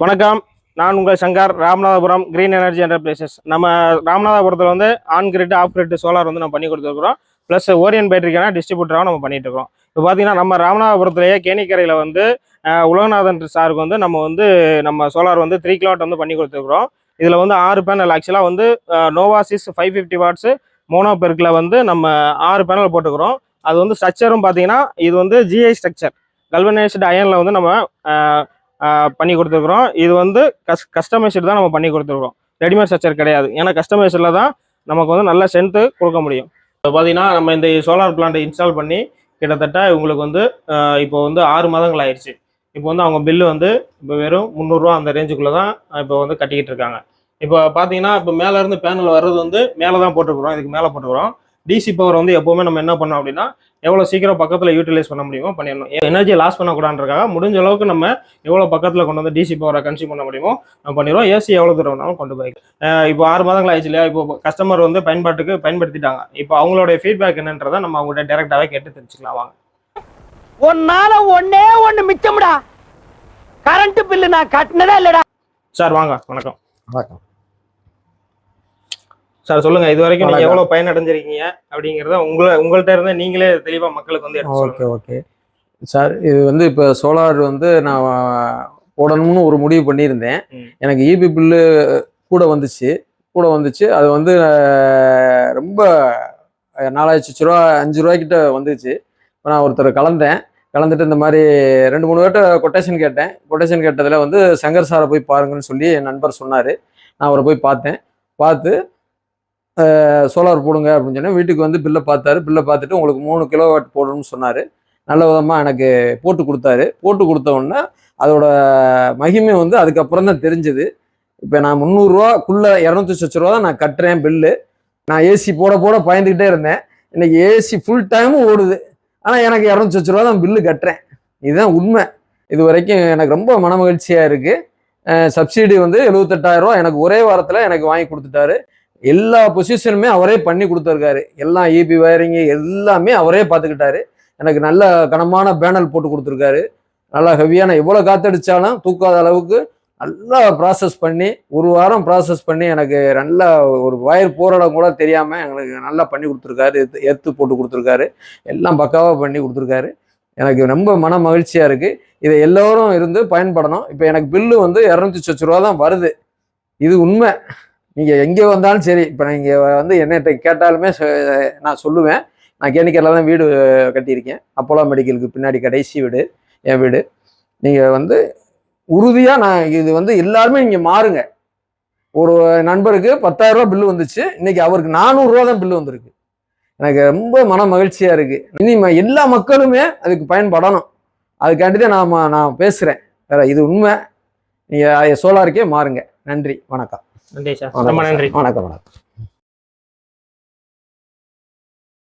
வணக்கம். நான் உங்கள் Shankar Ramanathapuram green energy enterprises நம்ம ராமநாதபுரத்தில் வந்து on grid off grid solar வந்து நம்ம பண்ணி கொடுத்துருக்குறோம் ப்ளஸ் ஓரியன் பேட்டரிக்கான டிஸ்ட்ரிபியூட்டராகவும் நம்ம பண்ணிட்டு இருக்கோம். இப்போ பார்த்தீங்கன்னா நம்ம ராமநாதபுரத்துலேயே கேணிக்கரையில் வந்து உலகநாதன் சாருக்கு வந்து நம்ம வந்து நம்ம சோலார் வந்து த்ரீ கிலோவாட் வந்து பண்ணி கொடுத்துருக்குறோம் இதில் வந்து ஆறு பேனல் ஆக்சுவலாக வந்து நோவாசிஸ் ஃபைவ் ஃபிஃப்டி வாட்ஸு மோனோபெருக்கில் வந்து நம்ம ஆறு பேனல் போட்டுக்கிறோம். அது வந்து ஸ்ட்ரக்சரும் பார்த்தீங்கன்னா இது வந்து ஜிஐ ஸ்ட்ரக்சர் கல்வனைஸ்டு அயனில் வந்து நம்ம பண்ணி கொடுத்துருக்குறோம். இது வந்து கஸ் கஸ்டமைஸ்டு தான் நம்ம பண்ணி கொடுத்துருக்கோம் ரெடிமேட் ஸ்ட்ரக்சர் கிடையாது. ஏன்னா கஸ்டமைஸ்டில் தான் நமக்கு வந்து நல்ல ஸ்ட்ரென்த்து கொடுக்க முடியும். இப்போ பார்த்தீங்கன்னா நம்ம இந்த சோலார் பிளான்ட்டை இன்ஸ்டால் பண்ணி கிட்டத்தட்ட உங்களுக்கு வந்து இப்போ வந்து ஆறு மாதங்கள் ஆயிடுச்சு. இப்போ வந்து அவங்க பில்லு வந்து இப்போ வெறும் முந்நூறுரூவா அந்த ரேஞ்சுக்குள்ளே தான் இப்போ வந்து கட்டிக்கிட்டு இருக்காங்க. இப்போ பார்த்தீங்கன்னா இப்போ மேலேருந்து பேனல் வர்றது வந்து மேலே தான் போட்டுருக்குறோம். இதுக்கு மேலே போட்டுக்கிறோம் டிசி பவர் வந்து எப்போவுமே நம்ம என்ன பண்ணோம் அப்படின்னா எவ்வளோ சீக்கிரம் பக்கத்தில் யூட்டிலைஸ் பண்ண முடியுமோ பண்ணிடணும். எனர்ஜியை லாஸ் பண்ணக்கூடாதுன்றக்காக முடிஞ்ச அளவுக்கு நம்ம எவ்வளோ பக்கத்தில் கொண்டு வந்து டிசி பவரை கன்சியூம் பண்ண முடியுமோ நம்ம பண்ணிடுவோம். ஏசி எவ்வளோ தூரம் வேணாலும் கொண்டு போய் இப்போ ஆறு மாதங்கள் ஆயிடுச்சு இல்லையா? இப்போ கஸ்டமர் வந்து பயன்பாட்டுக்கு பயன்படுத்திட்டாங்க. இப்போ அவங்களுடைய ஃபீட்பேக் என்னன்றதை நம்ம அவங்கள்ட்ட டேரெக்டாகவே கேட்டு தெரிஞ்சுக்கலாம். வாங்க. உன்னால ஒன்னே ஒண்ணு மிச்சம்டா. கரண்ட் பில்லு நான் கட்டினதே இல்லடா. சார் வாங்க. வணக்கம். வணக்கம். சார் சொல்லுங்க இது வரைக்கும் நீங்க. எவ்வளவு பயனடைஞ்சிருக்கீங்க அப்படிங்கறத உங்களை உங்கள்ட்ட இருந்து நீங்களே தெளிவா மக்களுக்கு வந்து ஓகே ஓகே. சார் இது வந்து இப்போ சோலார் வந்து நான் போடணும்னு ஒரு முடிவு பண்ணியிருந்தேன். எனக்கு இபி பில்லு கூட வந்துச்சு. கூட வந்துச்சு. அது வந்து ரொம்ப நாலாயிரத்தி ரூபா அஞ்சு ரூபாய்க்கிட்ட வந்துச்சு. இப்போ நான் ஒருத்தர் கலந்தேன். கலந்துட்டு இந்த மாதிரி ரெண்டு மூணு பேர்ட்ட கொட்டேஷன் கேட்டேன். கொட்டேஷன் கேட்டதில் வந்து சங்கர் சாரை போய் பாருங்கன்னு சொல்லி என் நண்பர் சொன்னார். நான் அவரை போய் பார்த்தேன். பார்த்து சோலார் போடுங்க அப்படின்னு சொன்னேன். வீட்டுக்கு வந்து பில்லை பார்த்தாரு. பில்லை பார்த்துட்டு உங்களுக்கு மூணு கிலோவாட் போடணும்னு சொன்னார். நல்ல விதமாக எனக்கு போட்டு கொடுத்தாரு. போட்டு கொடுத்த உடனே அதோட மகிமை வந்து அதுக்கப்புறம் தான் தெரிஞ்சது. இப்போ நான் முந்நூறுரூவாக்குள்ளே இரநூத்தி லட்ச ரூபா தான் நான் கட்டுறேன் பில்லு. நான் ஏசி போட போட பயந்துக்கிட்டே இருந்தேன். இன்னைக்கு ஏசி ஃபுல் டைமும் ஓடுது. ஆனால் எனக்கு இரநூத்தி லட்ச ரூபா தான் பில்லு கட்டுறேன். இதுதான் உண்மை. இது வரைக்கும் எனக்கு ரொம்ப மன மகிழ்ச்சியாக இருக்குது சப்சிடி வந்து 78000 ரூபா எனக்கு ஒரே வாரத்தில் எனக்கு வாங்கி கொடுத்துட்டாரு. எல்லா பொசிஷனுமே அவரே பண்ணி கொடுத்துருக்காரு. எல்லாம் இபி வயரிங்கு எல்லாமே அவரே பார்த்துக்கிட்டாரு. எனக்கு நல்ல கனமான பேனல் போட்டு கொடுத்துருக்காரு. நல்லா ஹெவியான எவ்வளோ காத்தடிச்சாலும் தூக்காத அளவுக்கு நல்லா ப்ராசஸ் பண்ணி ஒரு வாரம் ப்ராசஸ் பண்ணி எனக்கு நல்லா ஒரு வயர் போகிற இடம் கூட தெரியாமல் எங்களுக்கு நல்லா பண்ணி கொடுத்துருக்காரு. எத்து போட்டு கொடுத்துருக்காரு. எல்லாம் பக்காவாக பண்ணி கொடுத்துருக்காரு. எனக்கு ரொம்ப மன மகிழ்ச்சியாக இருக்குது இதை எல்லோரும் இருந்து பயன்படணும். இப்போ எனக்கு பில்லு வந்து இரநூத்தி சொச்ச ரூபா தான் வருது. இது உண்மை. நீங்கள் எங்கே வந்தாலும் சரி இப்போ நீங்கள் வந்து என்னட்ட கேட்டாலுமே நான் சொல்லுவேன். நான் கேணிக்கரில் தான் வீடு கட்டியிருக்கேன். அப்போலோ மெடிக்கலுக்கு பின்னாடி கடைசி வீடு என் வீடு. நீங்கள் வந்து உறுதியாக நான் இது வந்து எல்லாருமே இங்கே மாறுங்க. ஒரு நண்பருக்கு பத்தாயிரரூபா பில்லு வந்துச்சு. இன்னைக்கு அவருக்கு நானூறுரூவா தான் பில்லு வந்திருக்கு. எனக்கு ரொம்ப மன மகிழ்ச்சியாக இருக்குது இனி எல்லா மக்களுமே அதுக்கு பயன்படணும். அதுக்காண்டி தான் நான் நான் பேசுகிறேன் வேற இது உண்மை. நீங்கள் சோலாருக்கே மாறுங்க. நன்றி. வணக்கம். நன்றி சார். ரொம்ப நன்றி. வணக்கம் வணக்கம்.